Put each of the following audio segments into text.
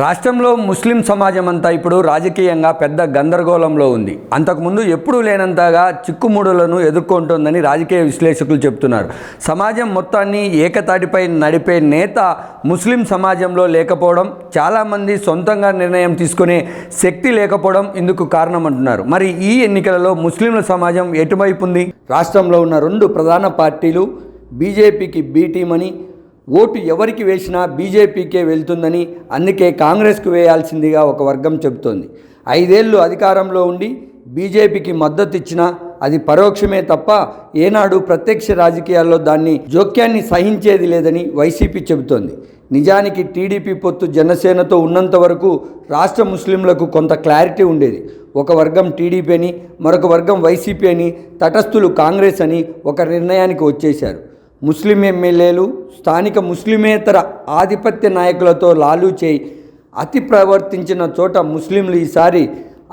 రాష్ట్రంలో ముస్లిం సమాజం అంతా ఇప్పుడు రాజకీయంగా పెద్ద గందరగోళంలో ఉంది. అంతకుముందు ఎప్పుడూ లేనంతగా చిక్కుముడులను ఎదుర్కొంటోందని రాజకీయ విశ్లేషకులు చెబుతున్నారు సమాజం మొత్తాన్ని ఏకతాటిపై నడిపే నేత ముస్లిం సమాజంలో లేకపోవడం చాలామంది సొంతంగా నిర్ణయం తీసుకునే శక్తి లేకపోవడం ఇందుకు కారణం అంటున్నారు మరి ఈ ఎన్నికలలో ముస్లింల సమాజం ఎటువైపు ఉంది? రాష్ట్రంలో ఉన్న రెండు ప్రధాన పార్టీలు బీజేపీకి బీ టీం అని ఓటు ఎవరికి వేసినా బీజేపీకే వెళ్తుందని అందుకే కాంగ్రెస్కు వేయాల్సిందిగా ఒక వర్గం చెబుతోంది. ఐదేళ్ళు అధికారంలో ఉండి బీజేపీకి మద్దతు ఇచ్చినా అది పరోక్షమే తప్ప ఏనాడు ప్రత్యక్ష రాజకీయాల్లో దాన్ని జోక్యాన్ని సహించేది లేదని వైసీపీ చెబుతోంది. నిజానికి టీడీపీ పొత్తు జనసేనతో ఉన్నంత వరకు రాష్ట్ర ముస్లింలకు కొంత క్లారిటీ ఉండేది. ఒక వర్గం టీడీపీ అని మరొక వర్గం వైసీపీ అని తటస్థులు కాంగ్రెస్ అని ఒక నిర్ణయానికి వచ్చేశారు. ముస్లిం ఎమ్మెల్యేలు స్థానిక ముస్లిమేతర ఆధిపత్య నాయకులతో లాలూ చేయి. అతి ప్రవర్తించిన చోట ముస్లింలు ఈసారి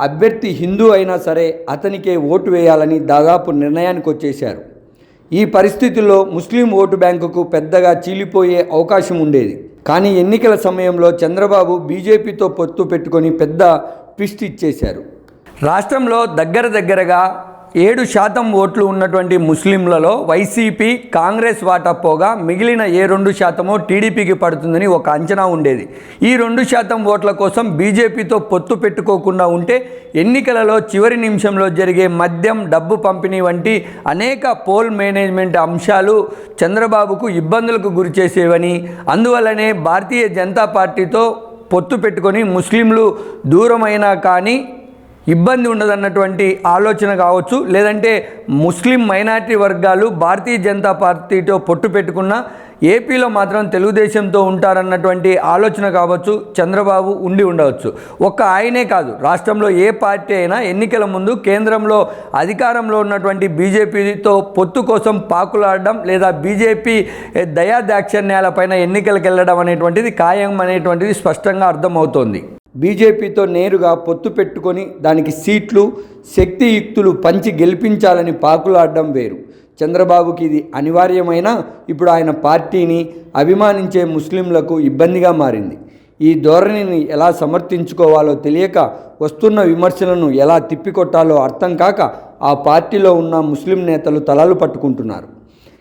అభ్యర్థి హిందూ అయినా సరే అతనికే ఓటు వేయాలని దాదాపు నిర్ణయానికి వచ్చేశారు. ఈ పరిస్థితుల్లో ముస్లిం ఓటు బ్యాంకుకు పెద్దగా చీలిపోయే అవకాశం ఉండేది. కానీ ఎన్నికల సమయంలో చంద్రబాబు బీజేపీతో పొత్తు పెట్టుకొని పెద్ద ట్విస్ట్ ఇచ్చేశారు. రాష్ట్రంలో దగ్గర దగ్గరగా ఏడు శాతం ఓట్లు ఉన్నటువంటి ముస్లింలలో వైసీపీ కాంగ్రెస్ వాటా పోగా మిగిలిన ఏ రెండు శాతమో టీడీపీకి పడుతుందని ఒక అంచనా ఉండేది. ఈ రెండు శాతం ఓట్ల కోసం బీజేపీతో పొత్తు పెట్టుకోకుండా ఉంటే ఎన్నికలలో చివరి నిమిషంలో జరిగే మద్యం డబ్బు పంపిణీ వంటి అనేక పోల్ మేనేజ్మెంట్ అంశాలు చంద్రబాబుకు ఇబ్బందులకు గురిచేసేవని అందువలనే అందువల్లనే భారతీయ జనతా పార్టీతో పొత్తు పెట్టుకొని ముస్లింలు దూరమైనా కానీ ఇబ్బంది ఉండదన్నటువంటి ఆలోచన కావచ్చు లేదంటే ముస్లిం మైనారిటీ వర్గాలు భారతీయ జనతా పార్టీతో పొట్టు పెట్టుకున్న ఏపీలో మాత్రం తెలుగుదేశంతో ఉంటారన్నటువంటి ఆలోచన కావచ్చు చంద్రబాబు ఉండి ఉండవచ్చు. ఒక్క ఆయనే కాదు రాష్ట్రంలో ఏ పార్టీ అయినా ఎన్నికల ముందు కేంద్రంలో అధికారంలో ఉన్నటువంటి బీజేపీతో పొత్తు కోసం పాకులాడడం లేదా బీజేపీ దయా దాక్షిణ్యాలపైన ఎన్నికలకు వెళ్ళడం అనేటువంటిది ఖాయం అనేటువంటిది స్పష్టంగా అర్థమవుతోంది. బీజేపీతో నేరుగా పొత్తు పెట్టుకొని దానికి సీట్లు శక్తియుక్తులు పంచి గెలిపించాలని పాకులాడడం వేరు. చంద్రబాబుకి ఇది అనివార్యమైన ఇప్పుడు ఆయన పార్టీని అభిమానించే ముస్లింలకు ఇబ్బందిగా మారింది. ఈ ధోరణిని ఎలా సమర్థించుకోవాలో తెలియక వస్తున్న విమర్శలను ఎలా తిప్పికొట్టాలో అర్థం కాక ఆ పార్టీలో ఉన్న ముస్లిం నేతలు తలలు పట్టుకుంటున్నారు.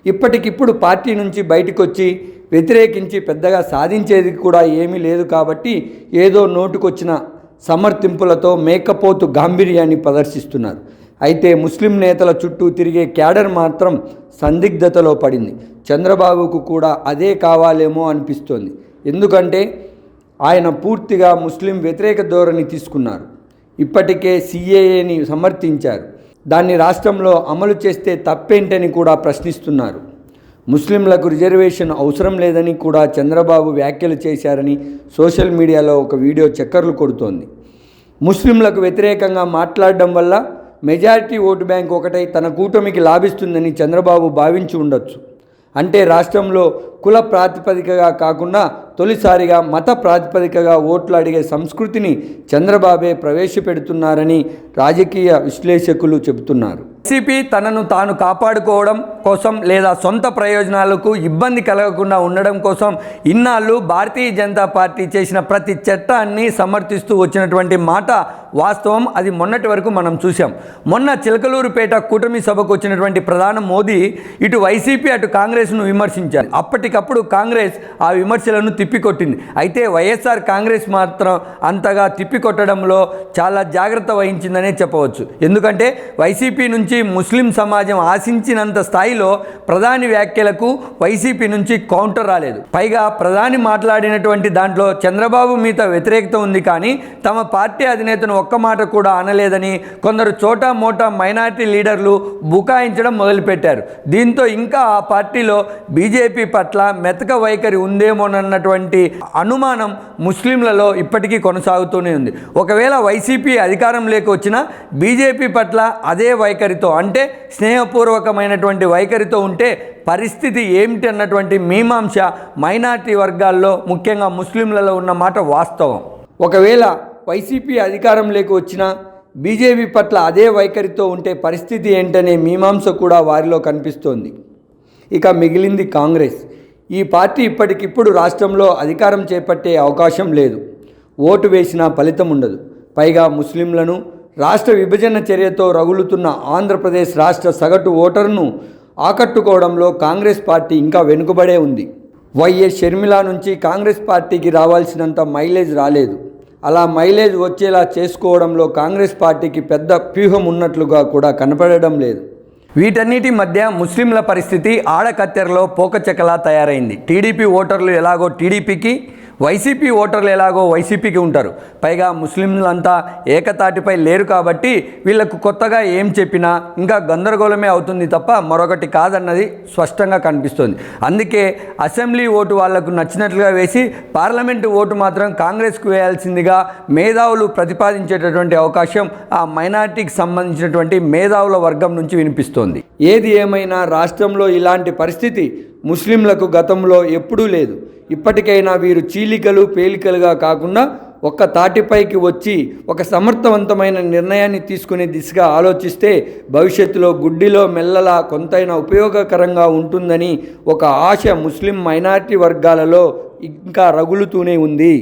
ఇప్పటికిప్పుడు పార్టీ నుంచి బయటకొచ్చి వ్యతిరేకించి పెద్దగా సాధించేది కూడా ఏమీ లేదు కాబట్టి ఏదో నోటుకొచ్చిన సమర్థింపులతో మేకపోతు గాంభీర్యాన్ని ప్రదర్శిస్తున్నారు. అయితే ముస్లిం నేతల చుట్టూ తిరిగే క్యాడర్ మాత్రం సందిగ్ధతలో పడింది. చంద్రబాబుకు కూడా అదే కావాలేమో అనిపిస్తోంది. ఎందుకంటే ఆయన పూర్తిగా ముస్లిం వ్యతిరేక ధోరణి తీసుకున్నారు. ఇప్పటికే సిఏఏని సమర్థించారు. దాన్ని రాష్ట్రంలో అమలు చేస్తే తప్పేంటని కూడా ప్రశ్నిస్తున్నారు. ముస్లింలకు రిజర్వేషన్ అవసరం లేదని కూడా చంద్రబాబు వ్యాఖ్యలు చేశారని సోషల్ మీడియాలో ఒక వీడియో చక్కర్లు కొడుతోంది. ముస్లింలకు వ్యతిరేకంగా మాట్లాడడం వల్ల మెజారిటీ ఓటు బ్యాంక్ ఒకటై తన కూటమికి లాభిస్తుందని చంద్రబాబు భావించి ఉండొచ్చు. అంటే రాష్ట్రంలో కుల ప్రాతిపదికగా కాకుండా తొలిసారిగా మత ప్రాతిపదికగా ఓట్లు అడిగే సంస్కృతిని చంద్రబాబే ప్రవేశపెడుతున్నారని రాజకీయ విశ్లేషకులు చెబుతున్నారు. ఎన్సీపీ తనను తాను కాపాడుకోవడం కోసం లేదా సొంత ప్రయోజనాలకు ఇబ్బంది కలగకుండా ఉండడం కోసం ఇన్నాళ్ళు భారతీయ జనతా పార్టీ చేసిన ప్రతి చట్టాన్ని సమర్థిస్తూ వచ్చినటువంటి మాట వాస్తవం. అది మొన్నటి వరకు మనం చూసాం మొన్న చిలకలూరుపేట కూటమి సభకు వచ్చినటువంటి ప్రధాని మోదీ ఇటు వైసీపీ అటు కాంగ్రెస్ను విమర్శించారు. అప్పటికప్పుడు కాంగ్రెస్ ఆ విమర్శలను తిప్పికొట్టింది. అయితే వైఎస్ఆర్ కాంగ్రెస్ మాత్రం అంతగా తిప్పికొట్టడంలో చాలా జాగ్రత్త వహించిందనే చెప్పవచ్చు. ఎందుకంటే వైసీపీ నుంచి ముస్లిం సమాజం ఆశించినంత స్థాయి స్థాయిలో ప్రధాని వ్యాఖ్యలకు వైసీపీ నుంచి కౌంటర్ రాలేదు. పైగా ప్రధాని మాట్లాడినటువంటి దాంట్లో చంద్రబాబు మీద వ్యతిరేకత ఉంది కానీ తమ పార్టీ అధినేతను ఒక్క మాట కూడా అనలేదని కొందరు చోటా మోటా మైనార్టీ లీడర్లు బుకాయించడం మొదలుపెట్టారు. దీంతో ఇంకా ఆ పార్టీలో బీజేపీ పట్ల మెతక వైఖరి ఉందేమోనన్నటువంటి అనుమానం ముస్లింలలో ఇప్పటికీ కొనసాగుతూనే ఉంది. ఒకవేళ వైసీపీ అధికారం లేక వచ్చినా బీజేపీ పట్ల అదే వైఖరితో అంటే స్నేహపూర్వకమైనటువంటి వైఖరితో ఉంటే పరిస్థితి ఏమిటి అన్నటువంటి మీమాంస మైనార్టీ వర్గాల్లో ముఖ్యంగా ముస్లింలలో ఉన్న మాట వాస్తవం. ఒకవేళ వైసీపీ అధికారం లేక వచ్చినా బీజేపీ పట్ల అదే వైఖరితో ఉంటే పరిస్థితి ఏంటనే మీమాంస కూడా వారిలో కనిపిస్తోంది. ఇక మిగిలింది కాంగ్రెస్. ఈ పార్టీ ఇప్పటికిప్పుడు రాష్ట్రంలో అధికారం చేపట్టే అవకాశం లేదు. ఓటు వేసినా ఫలితం ఉండదు. పైగా ముస్లింలను రాష్ట్ర విభజన చర్యతో రగులుతున్న ఆంధ్రప్రదేశ్ రాష్ట్ర సగటు ఓటరును ఆకట్టుకోవడంలో కాంగ్రెస్ పార్టీ ఇంకా వెనుకబడే ఉంది. వైఎస్ షర్మిల నుంచి కాంగ్రెస్ పార్టీకి రావాల్సినంత మైలేజ్ రాలేదు. అలా మైలేజ్ వచ్చేలా చేసుకోవడంలో కాంగ్రెస్ పార్టీకి పెద్ద వ్యూహం ఉన్నట్లుగా కూడా కనపడడం లేదు. వీటన్నిటి మధ్య ముస్లింల పరిస్థితి ఆడకత్తెరలో పోకచెక్కలా తయారైంది. టీడీపీ ఓటర్లు ఎలాగో టీడీపీకి వైసీపీ ఓటర్లు ఎలాగో వైసీపీకి ఉంటారు. పైగా ముస్లింలంతా ఏకతాటిపై లేరు కాబట్టి వీళ్ళకు కొత్తగా ఏం చెప్పినా ఇంకా గందరగోళమే అవుతుంది తప్ప మరొకటి కాదన్నది స్పష్టంగా కనిపిస్తుంది. అందుకే అసెంబ్లీ ఓటు వాళ్ళకు నచ్చినట్లుగా వేసి పార్లమెంటు ఓటు మాత్రం కాంగ్రెస్కు వేయాల్సిందిగా మేధావులు ప్రతిపాదించేటటువంటి అవకాశం ఆ మైనార్టీకి సంబంధించినటువంటి మేధావుల వర్గం నుంచి వినిపిస్తోంది. ఏది ఏమైనా రాష్ట్రంలో ఇలాంటి పరిస్థితి ముస్లింలకు గతంలో ఎప్పుడూ లేదు. ఇప్పటికైనా వీరు చీలికలు పేలికలుగా కాకుండా ఒక్క తాటిపైకి వచ్చి ఒక సమర్థవంతమైన నిర్ణయాన్ని తీసుకునే దిశగా ఆలోచిస్తే భవిష్యత్తులో గుడ్డిలో మెల్లలా కొంతైనా ఉపయోగకరంగా ఉంటుందని ఒక ఆశ ముస్లిం మైనారిటీ వర్గాలలో ఇంకా రగులుతూనే ఉంది.